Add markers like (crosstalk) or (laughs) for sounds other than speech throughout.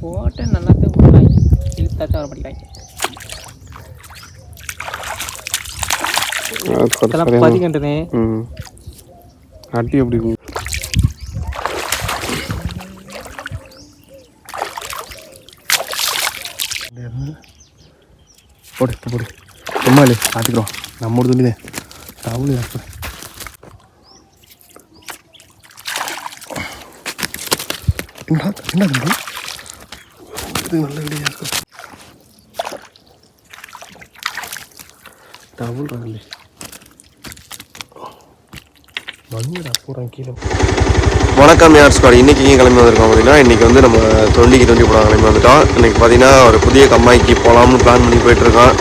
போட்டேன் நல்லா தான் போடுறாங்க இழுத்தாச்சும் வர எப்படி இருக்கும் போடு போடு. சும்மா இல்லை பார்த்துக்குறோம் நம்ம ஒரு துணி டவுனு ஏற்படு என்ன என்ன தம்பி இது நல்ல இருக்கும் டபுள் ரன்லே வணக்கம் யார் ஸ்குவாட்? இன்றைக்கி எங்கே கிளம்பி வந்திருக்கோம் அப்படின்னா இன்றைக்கி வந்து நம்ம தொண்டிக்கு தொண்டி போட கிளம்பி வந்துட்டோம். இன்றைக்கி பார்த்தீங்கன்னா ஒரு புதிய கம்மாய்க்கு போகலாம்னு பிளான் பண்ணி போயிட்டுருக்கோம்.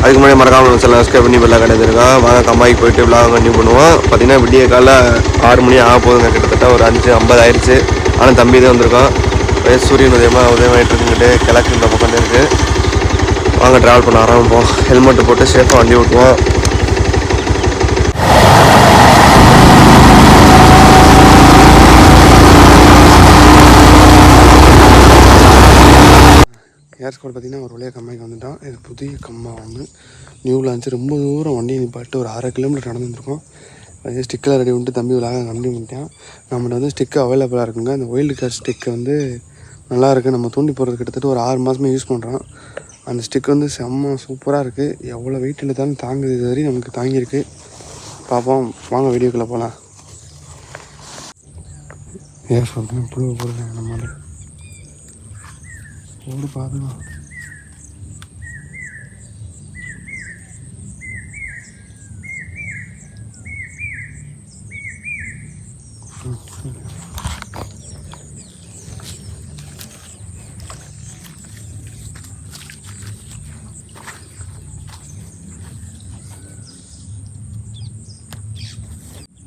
அதுக்கு முன்னாடி மறக்காமல் சில ஸ்கே பண்ணி வெளில கிடைச்சிருக்கோம் வாங்க கம்மாய்க்கு போயிட்டு விழாவை கண்டினியூ பண்ணுவோம். பார்த்தீங்கன்னா விடிய காலைல ஆறு மணி ஆக போகுதுங்க. கிட்டத்தட்ட ஒரு அஞ்சு ஐம்பது ஆயிடுச்சு. ஆனால் தம்பி தான் வந்திருக்கோம் அப்படியே சூரியன் உதயமாக உதயமாயிட்டு இருக்குங்கிட்டு கிழக்கு இந்த பக்கம் இருக்குது வாங்க ட்ராவல் பண்ண ஆரம்பிப்போம். ஹெல்மெட் போட்டு சேஃபாக வண்டி ஓட்டுவோம். ஏர்ஸ்கோட் ஸ்குவாட் பார்த்தீங்கன்னா ஒரு வழியாக கம்மாய்க்கு வந்துட்டோம். இது புதிய கம்மா வந்து நியூ லான்ச்சு ரொம்ப தூரம் வண்டி நிப்பாட்டு ஒரு அரை கிலோமீட்டர் நடந்து அதே ஸ்டிக்கில் ரெடி பண்ணிட்டு தம்பி விளாக கண்டினியூ பண்ணிட்டேன். நம்மகிட்ட வந்து ஸ்டிக்கு அவைலபிளாக இருக்குங்க. அந்த ஒயில்டு கார்ட் ஸ்டிக்கு வந்து நல்லா இருக்குது நம்ம தூண்டி போடுறது கிட்டத்தட்ட ஒரு ஆறு மாதமே யூஸ் பண்ணுறோம் அந்த ஸ்டிக் வந்து செம்ம சூப்பராக இருக்குது எவ்வளோ வெயிட் இழுத்தாலும் தாங்குது இது வரையும் நமக்கு தாங்கியிருக்கு. பார்ப்போம் வாங்க வீடியோக்குள்ளே போகலாம் ஏன் சொல்கிறேன் புழு போடுறேன் நம்மளால் ஓடு பார்த்துக்கலாம்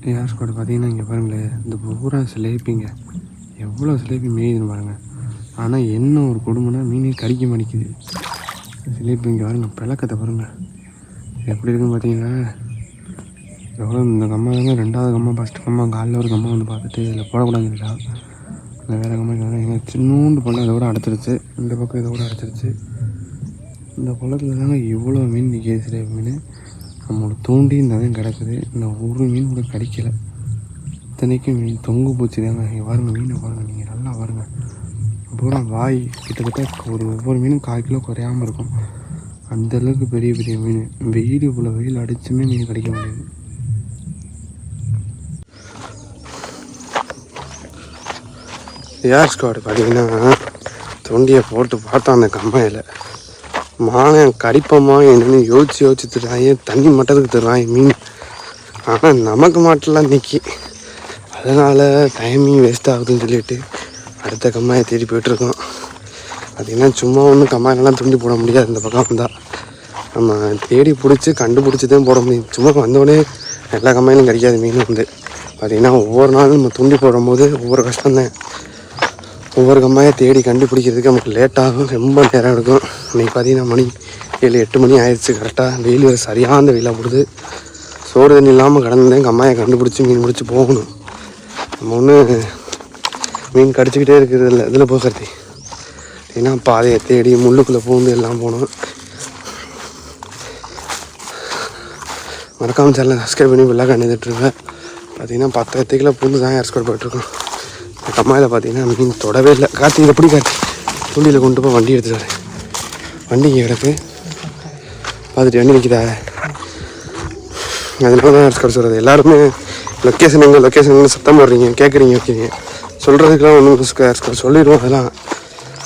ஏர் ஸ்குவாட் பார்த்தீங்கன்னா இங்கே பாருங்களேன் இந்த பூரா சிலேப்பிங்க. எவ்வளோ சிலேப்பி மேயுதுன்னு பாருங்கள் ஆனால் என்ன ஒரு கொடுமைனா மீனே கடிக்க மாட்டேங்குது. சிலேப்பி இங்கே பாருங்கள் பிளக்கத்தை பாருங்கள் எப்படி இருக்குன்னு பார்த்தீங்கன்னா எவ்வளோ இந்த கம்மா தாங்க ரெண்டாவது கம்மா ஃபஸ்ட்டு கம்மா காலைல ஒரு கம்மா வந்து பார்த்துட்டு இதில் போடக்கூடாதுங்களா இல்லை வேறு கம்மா ஏன்னா சின்னூண்டு பள்ளம் இதை கூட அடைச்சிருச்சு. இந்த பக்கம் இதை கூட அடைச்சிருச்சு. இந்த குளத்துல தாங்க இவ்வளோ மீன் நிற்கிது சிலேப்பி மீன். நம்மளோட தூண்டி இந்த தான் கிடக்குது. இந்த ஒரு மீன் கூட கிடைக்கல. இத்தனைக்கும் மீன் தொங்கு போச்சு. தாங்க இங்கே மீனை பாருங்கள் நீங்கள் நல்லா வருங்க பூரா வாய் கிட்டத்தட்ட ஒரு ஒவ்வொரு மீனும் கால் கிலோ குறையாமல் இருக்கும். அந்தளவுக்கு பெரிய பெரிய மீன். வெயில் இவ்வளோ வெயில் அடிச்சுமே மீன் கிடைக்க முடியாது ஏர் ஸ்குவாடு பார்த்தீங்கன்னா தொண்டியை போட்டு பார்த்தோம் அந்த கம்மையில். மானம் கடிப்பமா என்னன்னு யோசிச்சு யோசிச்சு தருவாங்க தண்ணி மட்டத்துக்கு தருவாங்க மீன்? ஆனால் நமக்கு மாட்டலாம் நிற்கி அதனால் டைமிங் வேஸ்ட் ஆகுதுன்னு சொல்லிட்டு அடுத்த கம்மாயை தேடி போயிட்டுருக்கோம் பார்த்தீங்கன்னா சும்மா ஒன்றும் கம்மாயெல்லாம் துண்டி போட முடியாது. இந்த பக்கம் வந்தால் நம்ம தேடி பிடிச்சி கண்டுபிடிச்சி தான் போட முடியும். சும்மா வந்தோடனே எல்லா கம்மாயிலும் கிடைக்காது மீன் வந்து. பார்த்தீங்கன்னா ஒவ்வொரு நாளும் நம்ம துண்டி போடும்போது ஒவ்வொரு கஷ்டம் தான் ஒவ்வொரு கம்மாயை தேடி கண்டுபிடிக்கிறதுக்கு நமக்கு லேட்டாகும் ரொம்ப நேரம் எடுக்கும். இன்றைக்கி பார்த்தீங்கன்னா மணி ஏழு எட்டு மணி ஆயிடுச்சு. கரெக்டாக வெயில் வேறு சரியான வெயிலாக போடுது. சோறு தண்ணி இல்லாமல் கடந்தேன் கம்மாயை கண்டுபிடிச்சி மீன் பிடிச்சி போகணும். நம்ம ஒன்று மீன் கடிச்சிக்கிட்டே இருக்கிறது இல்லை. இதில் போகிறது ஏன்னா பாதையை தேடி முள்ளுக்குள்ளே பூந்து எல்லாம் போகணும். மறக்காமல் சேனலை சப்ஸ்கிரைப் பண்ணி விழா கண்டுட்டுருக்கேன் பார்த்தீங்கன்னா பத்து எத்தைக்கில் பூந்து தான் ஏர் போயிட்டுருக்கோம் கம்மாயில் பார்த்தீங்கன்னா மீன் தொடவே இல்லை. காற்று இதை எப்படி கார்த்தி. தூண்டியில் கொண்டு போய் வண்டி எடுத்துட்டு வரேன் வண்டி இங்கே கிடக்கு. பார்த்துட்டு வண்டி நிற்கிதா அதனால தான் ஏர் சொல்கிறது எல்லாருமே லொக்கேஷன் எங்கே லொக்கேஷன் எங்கே சத்தம் போடுறீங்க கேட்குறீங்க வைக்கிறீங்க. சொல்கிறதுக்கெலாம் ஒன்றும் ஏர் சொல்லிடுவோம் அதெல்லாம்.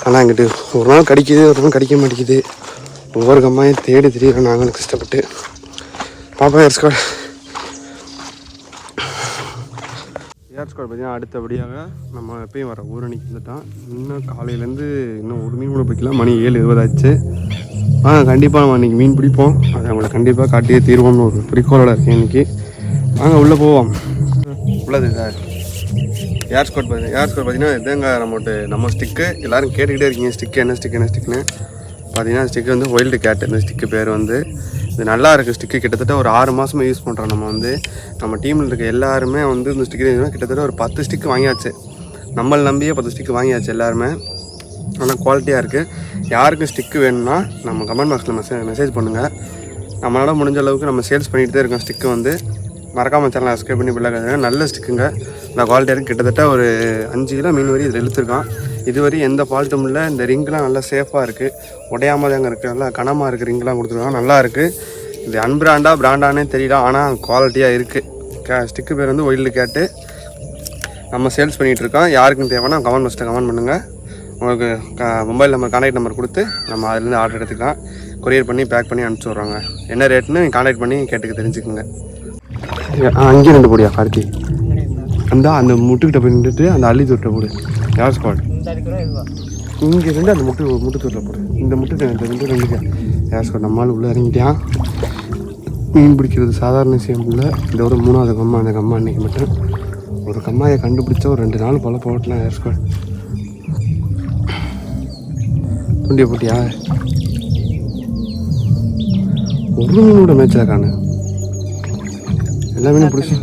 ஆனால் எங்கிட்டு ஒரு நாள் கடிக்குது ஒரு நாள் கடிக்க மாட்டேங்குது. ஒவ்வொரு கம்மாயும் தேடி தெரியல நாங்களும் கஷ்டப்பட்டு. பாப்பா ஏர் ஸ்குவாட் ஏர் ஸ்குவாட் பார்த்தீங்கன்னா அடுத்தபடியாக நம்ம எப்பயும் வர ஊரணிக்கு வந்துட்டோம் இன்னும் காலையிலேருந்து இன்னும் ஒரு மீன் கூட பிடிக்கலாம் மணி ஏழு இருபதாச்சு ஆ கண்டிப்பாக நம்ம இன்றைக்கி மீன் பிடிப்போம். அதை அவங்கள கண்டிப்பாக காட்டியே தீர்வோம்னு ஒரு குறிக்கோளோட இருக்கேன் இன்றைக்கி வாங்க உள்ளே போவோம். உள்ளது சார். ஏர் ஸ்குவாட் பார்த்தீங்கன்னா ஏர் ஸ்குவாட் பார்த்தீங்கன்னா இதுங்க நம்மகிட்ட நம்ம ஸ்டிக்கு எல்லோரும் கேட்டுக்கிட்டே இருக்கீங்க. ஸ்டிக்கு என்ன ஸ்டிக் என்ன ஸ்டிக்னு பார்த்தீங்கன்னா ஸ்டிக்கு வந்து ஒயில்டு கேட் இந்த ஸ்டிக்கு பேர் வந்து இது நல்லா இருக்குது ஸ்டிக்கு கிட்டத்தட்ட ஒரு ஆறு மாதமாக யூஸ் பண்ணுறோம் நம்ம வந்து நம்ம டீமில் இருக்க எல்லாருமே வந்து இந்த ஸ்டிக்கு கிட்டத்தட்ட ஒரு பத்து ஸ்டிக்கு வாங்கியாச்சு. நம்மளை நம்பியே பத்து ஸ்டிக்கு வாங்கியாச்சு எல்லாருமே. நல்லா குவாலிட்டியாக இருக்குது யாருக்கும் ஸ்டிக்கு வேணும்னா நம்ம கமெண்ட் பாக்ஸில் மெசேஜ் மெசேஜ் பண்ணுங்கள் நம்மளால் முடிஞ்ச அளவுக்கு நம்ம சேல்ஸ் பண்ணிகிட்டே இருக்கோம் ஸ்டிக்கு வந்து. மறக்காமல் சேனல் சப்ஸ்கிரைப் பண்ணி பிள்ளைங்க நல்ல ஸ்டிக்குங்க இந்த குவாலிட்டியாக இருக்குது கிட்டத்தட்ட ஒரு அஞ்சு கிலோ மீன் வரி இதில் இழுத்துருக்கான். இதுவரை எந்த ஃபால்ட்டும் இல்லை. இந்த ரிங்லாம் நல்லா சேஃபாக இருக்குது உடையாமல் தாங்க இருக்குது நல்லா கனமாக இருக்குது ரிங்லாம் கொடுத்துருக்காங்க. நல்லா இருக்குது இது அன்பிராண்டா பிராண்டானே தெரியல. ஆனால் குவாலிட்டியாக இருக்குது கே ஸ்டிக்கு பேர் வந்து ஒயில்டு கேட்டு நம்ம சேல்ஸ் பண்ணிகிட்டு இருக்கோம். யாருக்கும் தேவைன்னா கமெண்ட் பாக்ஸில் கமெண்ட் பண்ணுங்கள் உங்களுக்கு க மொபைல் நம்பர் கான்டாக்ட் நம்பர் கொடுத்து நம்ம அதுலேருந்து ஆர்டர் எடுத்துக்கலாம். கொரியர் பண்ணி பேக் பண்ணி அனுப்பிச்சி விட்றாங்க. என்ன ரேட்னு கான்டாக்ட் பண்ணி கேட்டுக்க தெரிஞ்சுக்கோங்க. அங்கேயும் ரெண்டு போடியா கார்த்தி? அந்த அந்த முட்டுக்கிட்ட போய் நின்றுட்டு அந்த அள்ளி தொட்ட போடு. யார் ஸ்குவாட் இங்கே இருந்து அந்த முட்டு முட்டு தூரில் போடு. இந்த முட்டு ரெண்டு ரெண்டு யார் ஸ்குவாட் நம்மளால் உள்ளே இறங்கிட்டான் மீன் பிடிக்கிறது சாதாரண விஷயம் இல்லை. இந்த ஒரு மூணாவது கம்மா அந்த கம்மா அன்னைக்கு மட்டும். ஒரு கம்மாயை கண்டுபிடிச்சா ஒரு ரெண்டு நாள் போல போட்டலாம் யார் ஸ்குவாட் துண்டிய போட்டியா? ஒரு மீனோட மேட்சில் காணு. எல்லா மீனும் பிடிச்சி.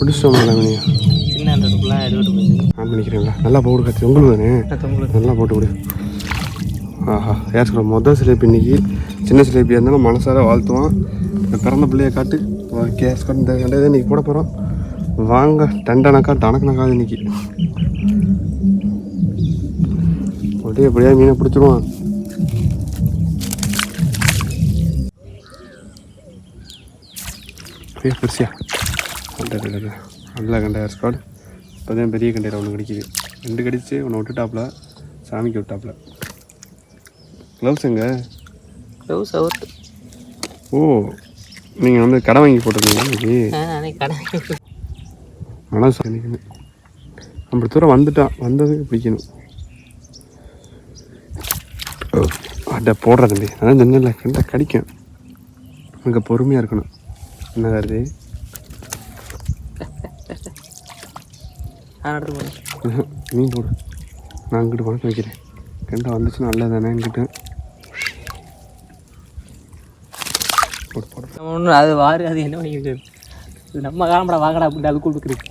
பிடிச்சிட்டோம் எல்லா மீனையும் ஆன் பண்ணிக்கிறீங்களா? நல்லா போடு கத்தி. உங்களுக்கு தானே? நல்லா போட்டு விடு ஆஹா யார் சொல்ல மொதல் சிலேபி இன்னைக்கு. சின்ன சிலேபியாக இருந்தாலும் மனசார வாழ்த்துவான். பிறந்த பிள்ளைய காட்டு. கேஸ் இந்த கண்டதை இன்னைக்கு போட போகிறோம் வாங்க டண்டனக்கா டனக்கணக்காது இன்னைக்கு. அப்படியே எப்படியா மீனை பிடிச்சிருவான். அப்படியே பெருசியா? கண்டா நல்லா கண்டா ஸ்காட் இப்போ தான் பெரிய கண்டையில் ஒன்று கடிக்குது. ரெண்டு கடிச்சு ஒன்று விட்டுட்டாப்புல சாமிக்கு விட்டாப்புல க்ளவுஸ் எங்க க்ளவுஸ் அவுட் ஓ நீங்கள் வந்து கடை வாங்கி கடை மனசு நிற்கணும் அப்படி தூரம் வந்துட்டான். வந்தது பிடிக்கணும். ஓ, அட போடுற தம்பி அதான் சொன்னல கண்டா கடிக்கும். அங்கே பொறுமையாக இருக்கணும். என்ன வருது நான் ம்ஹும். (laughs) நீ போடு. நான் இங்கிட்டு பணத்தை வைக்கிறேன். கண்டா வந்துச்சுன்னா நல்லது தானே என்கிட்ட? போடு போடு. ஒன்றும் அது வாரு அது என்ன பண்ணிக்கிட்டு இது நம்ம காலம்படா வாங்கடா அப்படின்னு அது கொடுக்குறது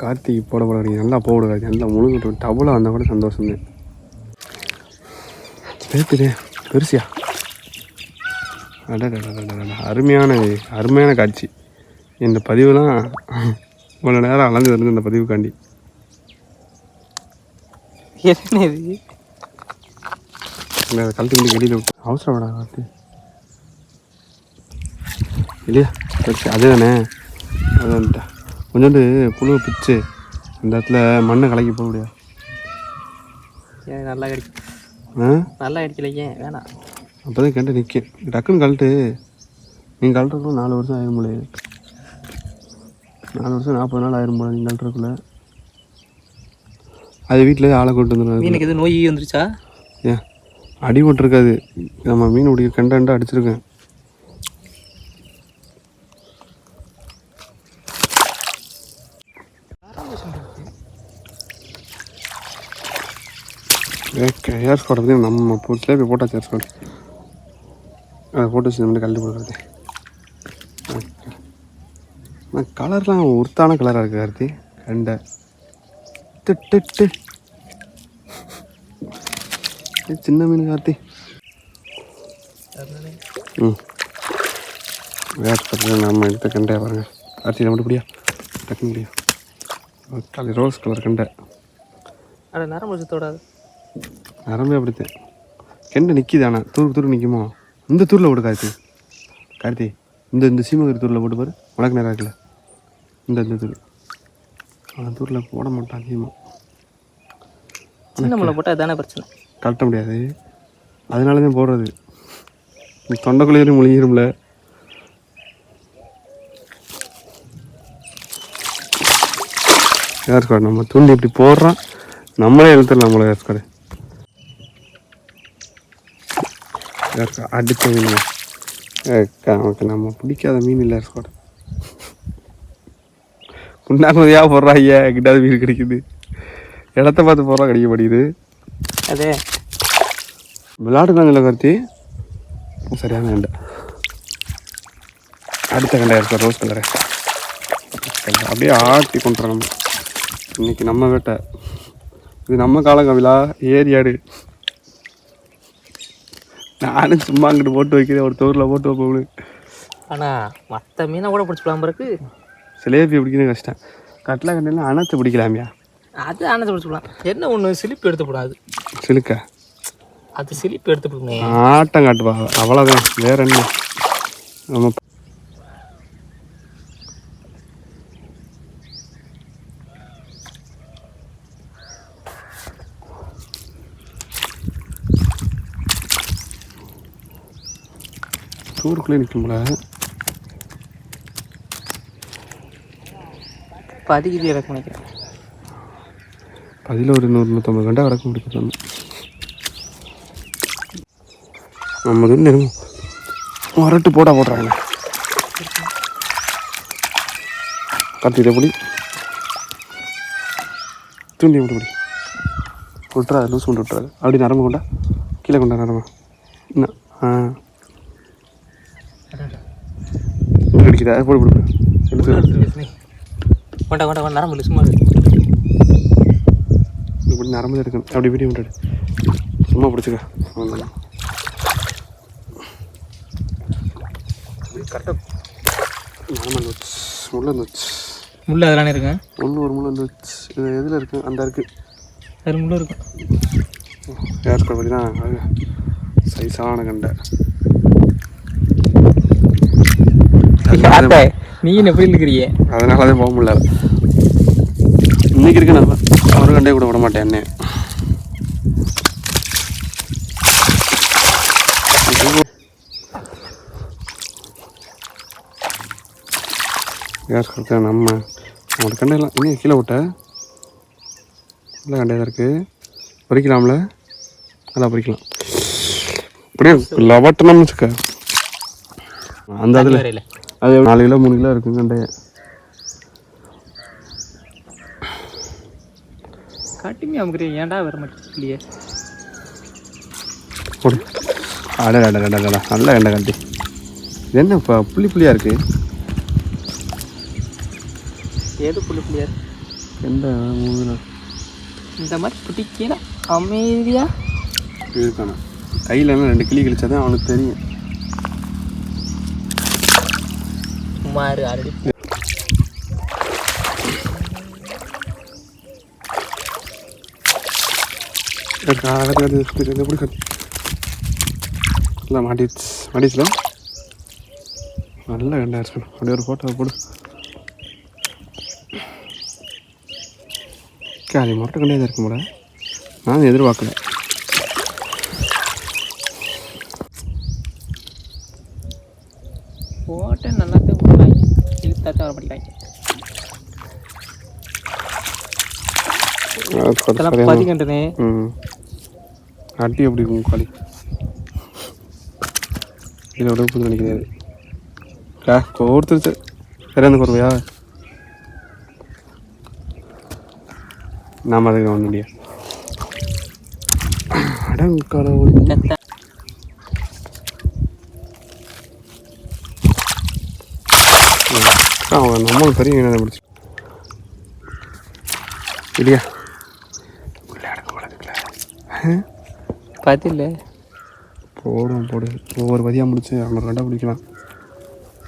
கார்த்திகை போட போட நீ நல்லா போடு கார்த்தி நல்லா முழுங்கிட்டு டபுளாக வந்தால் கூட சந்தோஷம் தான் பெருசியா? அருமையான அருமையான காட்சி இந்த பதிவுலாம் இவ்வளோ நேரம் அலைஞ்சு வருது இந்த பதிவுக்காண்டி என்ன இது இல்லை அதை கழட்டி வந்து வெளியில் விட்டு அவசரப்படா கார்த்தி இல்லையா பெருசு அதே தானே அதான்ட்டா கொஞ்சோண்டு புழு பிச்சு அந்த இடத்துல மண்ணை கலக்கி போட முடியாது நல்லா கிடைக்கும் நல்லா அடிக்கலைங்க வேணாம் அப்போ தான் கேட்டு நிற்க டக்குன்னு கழட்டு. நீங்கள் கழட்டுறதுக்குள்ள நாலு வருஷம் ஆயிரும் போல நாலு வருஷம் நாற்பது நாள் ஆயிரும் போல நீங்கள் கழட்டுறதுக்குள்ள. அது வீட்டில் ஆளை கொண்டு வந்துடும் மீனுக்கு எதுவும் நோய் வந்துருச்சா? ஏன் அடி போட்டிருக்காது. நம்ம மீன் பிடிக்க கண்டா அடிச்சிருக்கேன். ஏர் ஸ்குவாட் பற்றி நம்ம போட்டில் போய் போட்டாச்சு ஏர் ஸ்குவாட் அதை போட்டு வச்சு நம்ம கழட்டி போடுறது. கலர்லாம் ஒருத்தான கலராக இருக்குது கார்த்தி. கண்டை திட்டு சின்ன மீன் கார்த்தி. ம். வேறு நம்ம எடுத்த கண்டை பாருங்க. கார்த்தியில் மட்டும் முடியா டக்கு முடியா காலி ரோஸ் கலர் கண்டை. அட நரம்பு வச்சத்தோடாது நரம்பே அப்படித்தான். கெண்டை நிற்கிது ஆனால் தூர் தூர் நிற்குமோ இந்த தூரில் விடு கார்த்தி. கார்த்தி இந்த இந்த சீமகரி தூரில் போட்டு பாரு. உனக்கு நேரம் இருக்குல்ல இந்த இந்த தூர் அந்த தூரில் போட மாட்டான் அதிகமாக சின்ன முளை போட்டால் அதானே பிரச்சனை? கழட்ட முடியாது. அதனால தான் போடுறது. தொண்டைக்குள்ளேயும் முழுங்கிரும்ல. ஏற்காடு நம்ம தூண்டி இப்படி போடுறோம் நம்மளே இழுத்துடலாம் நம்மள ஏற்காடு ஏற்காடு அடித்த மீன் நமக்கு நம்ம பிடிக்காத மீன் இல்லை ஏற்காடு புண்ணாக்குதியாக போடுறா ஐயா கிட்டாவது மீன் கிடைக்குது. இடத்த பார்த்து போடுறா கிடைக்க மாட்டேங்குது. அதே. விளையாடுறாங்கல்ல கார்த்தி? சரியான கண்டை அடுத்த கண்டை இருக்க ரோஸ் கலரு அப்படியே ஆட்டி கொண்டுறோம் நம்ம இன்னைக்கு நம்ம வேட்டை. இது நம்ம காலம் கவிலா ஏரியாடு நானும் சும்மா அங்கிட்டு போட்டு வைக்கிறேன் ஒரு தோரில் போட்டு வைப்போம் ஆனால் மற்ற மீனை கூட பிடிச்சிக்கலாம் பிறகு சிலேபி பிடிக்கிறது கஷ்டம் கட்டில கண்ணிலாம் அணைத்து பிடிக்கலாமியா? அது ஆனது பிடிச்சிக்கலாம் என்ன ஒன்று சிலிப்பு எடுத்துக்கூடாது சிலுக்க? அது சிலிப்பு எடுத்துக்கணும் ஆட்டம் காட்டுவா அவ்வளோதான் வேற என்ன? நம்ம டூருக்குள்ளே நிற்கும்ல பதிக்குது எனக்கு நினைக்கிறேன். அதில் ஒரு நூறு நூற்றம்பது கண்டா முடிக்க தோணும் நம்ம நெருங்கும் வரட்டு போடா போடுறாங்க. கத்திட்டு எப்படி தூண்டி விட்டு பிடி. விட்டுறாது லூஸ் கொண்டு விட்டுறாது அப்படி நரம்பு கொண்டா? கீழே கொண்டா நரம்பு. என்ன? ஆ. இங்க அடிக்குதா போடு போடு போடு. கொண்டா கொண்டா கொண்டா நரம்பு சும்மா. இப்படி நரம்பு எடுக்கணும். அப்படி இப்படி விட்டுடு சும்மா பிடிச்சிக்க. கரெக்டாக நரம்பு வந்துச்சு முள்ள முள்ளு அதெல்லாம் இருக்குங்க ஒன்று ஒரு முள்ள வந்துச்சு. இது எதில் இருக்கு? அந்த இருக்கு அது முள்ளு இருக்கும் ஸ்கூல் பார்த்தீங்கன்னா அது சைஸான கண்டை. யார்ட்ட மீன் எப்படி இருக்கிறீங்க அதனால தான் போக முடியல. இன்னைக்கு இருக்கு நல்லா ஒரு கண்டே கூட விட மாட்டேன் என்ன. கேஸ் கொடுத்த நம்ம நம்மளோட கண்டையெல்லாம் இன்னும் கீழே விட்ட. நல்ல கண்டையாக தான் இருக்குது பொறிக்கலாம்ல? நல்லா பொறிக்கலாம். அப்படியே லவட்டணும்னு வச்சுக்க. அந்த அதில் அது நாலு கிலோ மூணு கிலோ இருக்கும் கண்டைய காட்டுமே அமுக்குறீங்க. ஏன்டா வர மாட்டேங்குது போடு அட அட அட அட நல்ல கண்டை கண்டி. இது என்ன இப்போ புள்ளி புள்ளியாக இருக்குது ஏது புள்ளி புள்ளியா எந்த மூணு இந்த மாதிரி பிடிக்கலாம் அமைதியா? இருக்கானே கையில் ரெண்டு கிளி கிழிச்சா தான் அவனுக்கு தெரியும். சுமார் ஆல்ரெடி எப்படி கட்டு நல்ல கண்டா இருக்கணும் அப்படியே ஒரு ஃபோட்டோ போடு. அது மொட்டை கண்டே தான் இருக்கும் போல நான் எதிர்பார்க்கல. போட்டு நல்லா தான் போடுறாங்க இழுத்தா தான் வர மாட்டேங்கிறாங்க. அது கொஞ்சம் இதெல்லாம் சரியான- பதிக்கண்டுனே ம். அடி அப்படி இருக்கும் களி இதில் விட புது நினைக்கிறாரு ஆ கோர்த்துருச்சு சரியான குறவையா நாம் அதுக்கு ஒன்றும் முடியாது அடங்கடவுள் நம்மளும் பெரிய என்ன முடிச்சு. இல்லையா? பதில் போடும் போடு. ஒவ்வொரு பதியாக முடிச்சு இரநூறு ரெண்டாக பிடிக்கலாம்.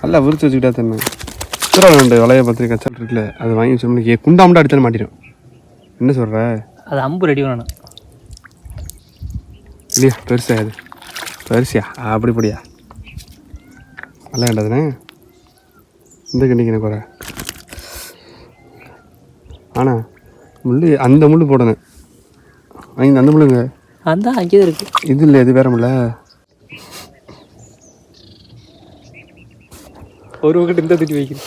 நல்லா விரிச்சு வச்சுக்கிட்டா தண்ணே சித்திரை ரெண்டு வளைய பத்திரிக்கை கச்சால் இருக்குல்ல அது வாங்கி வச்சோம்னா குண்டாமட்டா அடித்தாலும் மாட்டிடும். என்ன சொல்கிற அது அம்பு ரெடி பண்ணணும். இல்லையா? பெருசா அது பெருசியா அப்படி படியா நல்லா வேண்டாதுண்ணே இந்த கண்டிக்கு எனக்கு குறை? ஆனால் முள் அந்த முள் போடணும். வாங்கி அந்த முள்ளுங்க. அந்த அங்கே இருக்கு. இது இல்லை இது வேற முல்ல ஒரு பக்கத்து இந்த தூக்கி வைக்கிறேன்.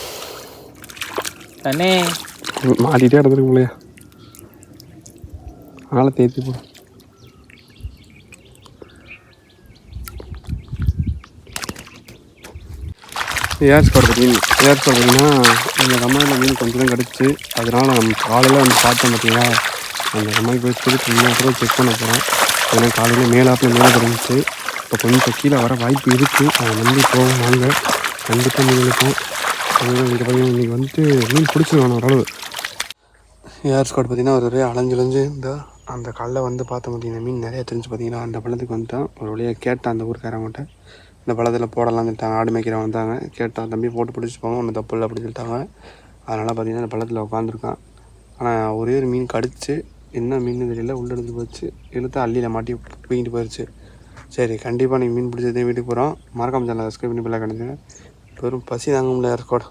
அண்ணே மாட்டிகிட்டே இடத்துக்கு முடியா ஆளை தேத்தி போ ஏர் ஸ்கோர் பார்த்தீங்கன்னா ஏர் ஸ்கோர் பார்த்தீங்கன்னா இந்த கம்மாயில் மீன் கொஞ்சம் தான் கிடச்சி அதனால் நம்ம காலையில் வந்து பார்த்தோம் பார்த்தீங்களா அந்த கம்மாய்க்கு போய் திருப்பி இன்னொரு தடவை செக் பண்ண போகிறோம் ஏன்னா காலையில் மேலாப்பில் மேலே கிடந்துச்சு இப்போ கொஞ்சம் கீழே வர வாய்ப்பு இருக்குது அதை நம்பி போவோம் வாங்க. கண்டிப்பாக மீன் இருக்கும் இங்கே பார்த்தீங்கன்னா இன்றைக்கி வந்துட்டு மீன் பிடிச்சிருவாங்க ஓரளவு. ஏர் ஸ்காட் பார்த்தீங்கன்னா ஒரு ஒரே அலைஞ்சு இந்த அந்த கல்லை வந்து பார்த்தோம் பார்த்தீங்கன்னா மீன் நிறைய தெரிஞ்சு பார்த்தீங்கன்னா அந்த பள்ளத்துக்கு வந்துட்டான் ஒரு வழியாக கேட்டான் அந்த ஊருக்காரவங்கள்ட்ட இந்த பழத்தில் போடலாம்னு சொல்லிட்டாங்க. ஆடு மேய்க்கிறவங்க வந்தாங்க. கேட்டான் தம்பி போட்டு பிடிச்சி போங்க. ஒன்றும் தப்பு இல்லை அப்படின்னு சொல்லிட்டாங்க. அதனால் பார்த்தீங்கன்னா அந்த பழத்தில் உட்காந்துருக்கான் ஆனால் ஒரே ஒரு மீன் கடிச்சு என்ன மீன் தெரியல உள்ள எடுத்து போச்சு. இழுத்து அள்ளியில் மாட்டி தூக்கிட்டு போயிடுச்சு சரி கண்டிப்பாக நீங்கள் மீன் பிடிச்சதே வீட்டுக்கு போகிறோம் மறக்காம சேனல் சப்ஸ்கிரைப் பண்ணி பிள்ளை கிடைச்சிங்க வெறும் பசி தாங்க முடியல யாருக்கோட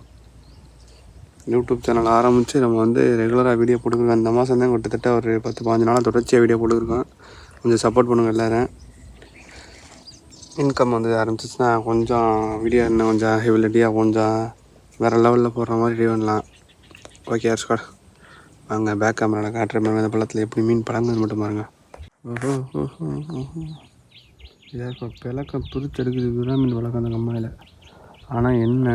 யூடியூப் சேனல் ஆரம்பித்து நம்ம வந்து ரெகுலராக வீடியோ போட்டுருக்கோம் இந்த மாதம் தான் கிட்டத்தட்ட ஒரு பத்து பாஞ்சு நாளாக தொடர்ச்சியாக வீடியோ போட்டுருக்கோம் கொஞ்சம் சப்போர்ட் பண்ணுங்கள் எல்லோரும். இன்கம் வந்து ஆரம்பிச்சிச்சுன்னா கொஞ்சம் வீடியோ இன்னும் கொஞ்சம் ஹெவிலிட்டியாக கொஞ்சம் வேறு லெவலில் போடுற மாதிரி ரெடி பண்ணலாம். ஓகே ஹர்ஷ்காட் வாங்க பேக் கேமராவில் காட்டுற மாதிரி அந்த பள்ளத்தில் எப்படி மீன் பழங்குது மட்டும் பாருங்க. ஓஹோ ஓஹோ பிளக்கம் துருத்தெடுக்குது விரா மீன் பழக்கம் அந்த கம்மாயில் ஆனால் என்ன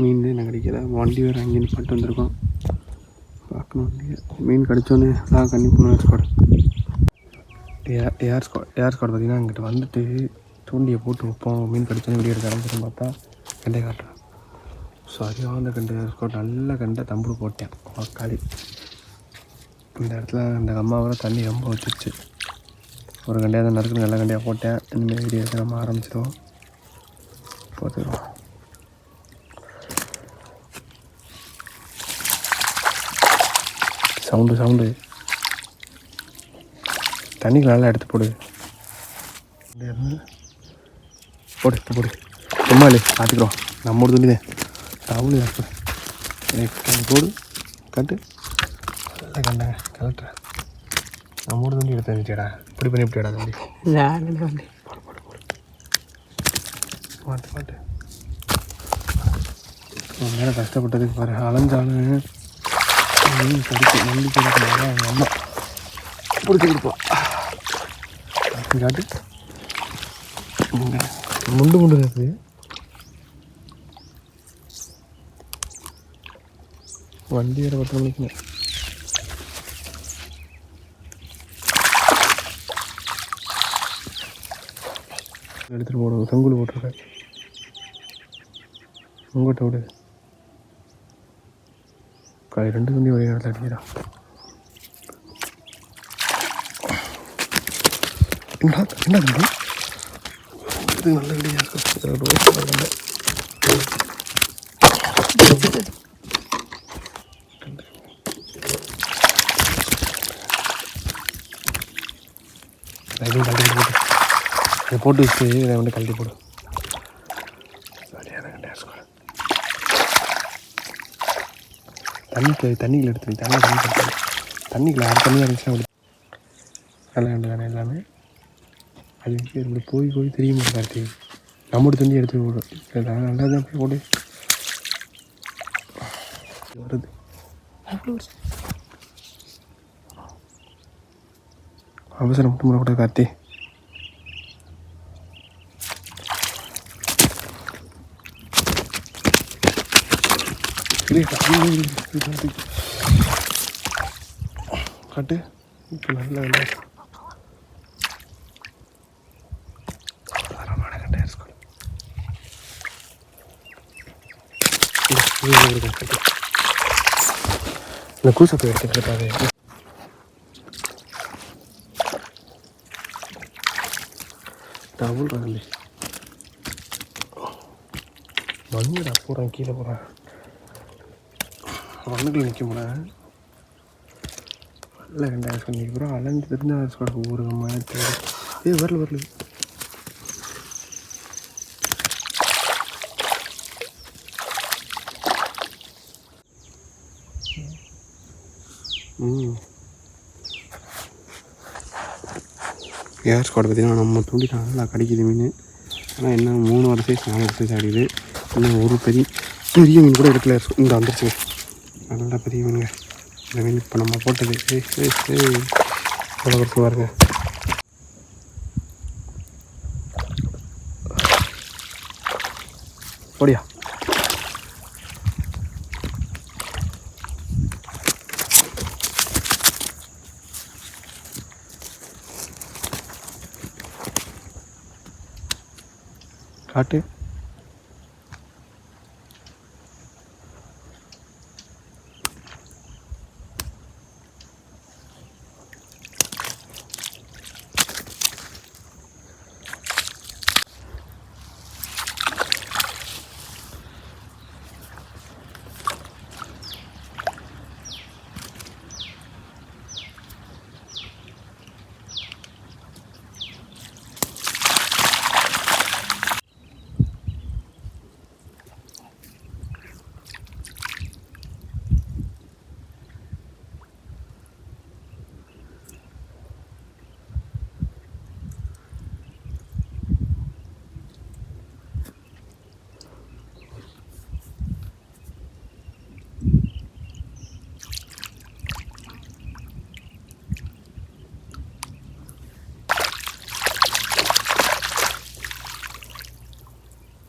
மீன் எனக்கு கிடைக்கல வண்டி வேறு அங்கேயும் பண்ணிட்டு வந்திருக்கோம். பார்க்கணும் வண்டியை. மீன் கிடச்சோன்னே அதான் கண்டிப்பாக air squad air air squad air squad பார்த்தீங்கன்னா இங்கிட்ட வந்துட்டு தூண்டியை போட்டு வைப்போம். மீன் கடிச்சோன்னே வெளியே எடுக்க ஆரம்பிச்சிடும் பார்த்தா கண்டை காட்டுறேன் சரியான கண்டை ஏர் நல்ல கண்டை தம்பு போட்டேன். தக்காளி இந்த இடத்துல அந்த அம்மாவோட தண்ணி ரொம்ப வச்சிருச்சு. ஒரு கண்டையாக தான் நறுக்கு நல்ல கண்டையாக போட்டேன். இனிமேல் வீடியோ எடுக்க நம்ம ஆரம்பிச்சிடுவோம். போட்டுருவோம் சவுண்டு சவுண்டு. தண்ணிக்கு நல்லா எடுத்து போடு. போடு போடு. சும்மா இல்லை பார்த்துக்குறோம் நம்ம ஒரு துணி தான் டவுனு போடு கட்டு. நல்லா கண்டாங்க கலட்டுறேன் நம்ம ஒரு துணி எடுத்து வந்துச்சேடா இப்படி பண்ணி இப்படிடா தம்பி நான் வந்து மாட்டு மாட்டு. ரொம்ப நேரம் கஷ்டப்பட்டதுக்கு பாரு. அலைஞ்சாலும் கிடைக்கும் நம்பி கிடைக்கும் அவங்க அம்மா பிடிச்சி கொடுப்பா காட்டு. இங்க முண்டு முண்டு இருக்குது வண்டி வேறு பத்து மணிக்கு எடுத்துகிட்டு போடுவோம் சங்குல் போட்டிருக்கேன் உங்கள்கிட்ட விடு கை ரெண்டு துணி ஒரே இடத்துல அடிக்கிறான் என்ன நல்ல இருக்கும் ரோஸ் கலர்ல. கழட்டி போட்டு இதை போட்டு வச்சு இதை வந்து கழட்டி போடு. சரியான தண்ணிக்கு தண்ணியில் எடுத்து தண்ணி தண்ணி எடுத்து தண்ணிக்குள்ள அரை தண்ணியாக இருந்துச்சுன்னா அப்படி. வேண்டாம் எல்லாமே? அது வந்து நம்மளுக்கு போய் போய் தெரியுமா கார்த்தி நம்மகிட்ட தண்ணி எடுத்து விடும் இல்லை நல்லா தான் போய் போடு வருது. அவசரம் மட்டும் பண்ணக்கூடாது கார்த்தி. இல்லை, இல்லை, இல்லை, இல்லை, காட்டு. இப்போ நல்ல வேலை தரமான கண்டையா இருக்கும் இந்த கூசை போய் எடுத்துக்கிட்டு பாரு டபுள் ரகலி மண்ணுடா போகிறேன் கீழே போகிறேன் மண்ணுக்குள்ள நிற்க முடியல நல்ல ரெண்டாயிரம் சொல்லி ப்ரோ அலைஞ்சு தெரிஞ்ச சொல்ல ஒரு மாதிரி ஏ வரல வரல ஏர் ஸ்குவாட் பார்த்தீங்கன்னா நம்ம தூண்டிட்டு நல்லா கடிக்குது மீன். ஆனால் என்ன மூணு வர சைஸ் நாலு வர சைஸ் ஆடிது இன்னும் ஒரு பெரிய பெரிய மீன் கூட எடுக்கல. இந்த வந்துருச்சு. நல்லா பெரிய மீனுங்க. இந்த மீன் இப்போ நம்ம போட்டது. ஏய் பாருங்க. போடியா காட்டு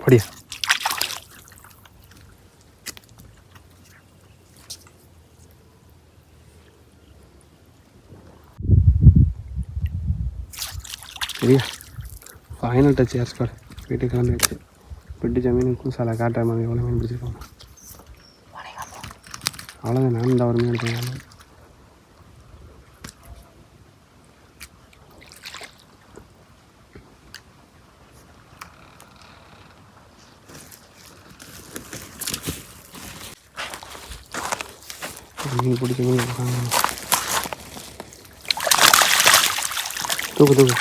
அப்படியா? சரியா ஃபைனல் டச் யார் ஸ்கார் வீட்டுக்கு கிளம்பியாச்சு. பிடிச்ச மீன் கூசால காட்டுற மாதிரி எவ்வளோ மீன் பிடிச்சிருக்கோம் அவ்வளோதான் நான் இந்த ஒரு மீன் எடுத்தேன் மீன் பிடிக்க மீன் எடுத்தாங்க. தூக்கு தூக்கு.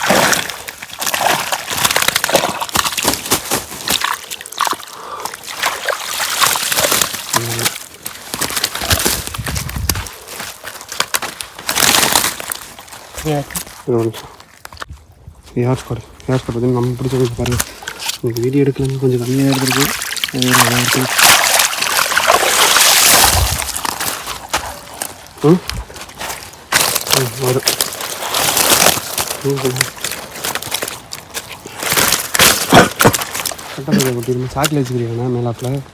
ஒரு நிமிஷம். யார் பார்த்தீங்கன்னா நம்ம பிடிச்ச பாருங்கள் உங்களுக்கு வீடியோ எடுக்கலன்னு கொஞ்சம் கம்மியாக எடுத்துருக்கு அது ஒரு நல்லா இருக்கு ம். வரும். கட்டப்பையில் கொட்டிருந்தேன் சாக்கில் வச்சுக்கிறீங்கண்ணா மேலாப்பில்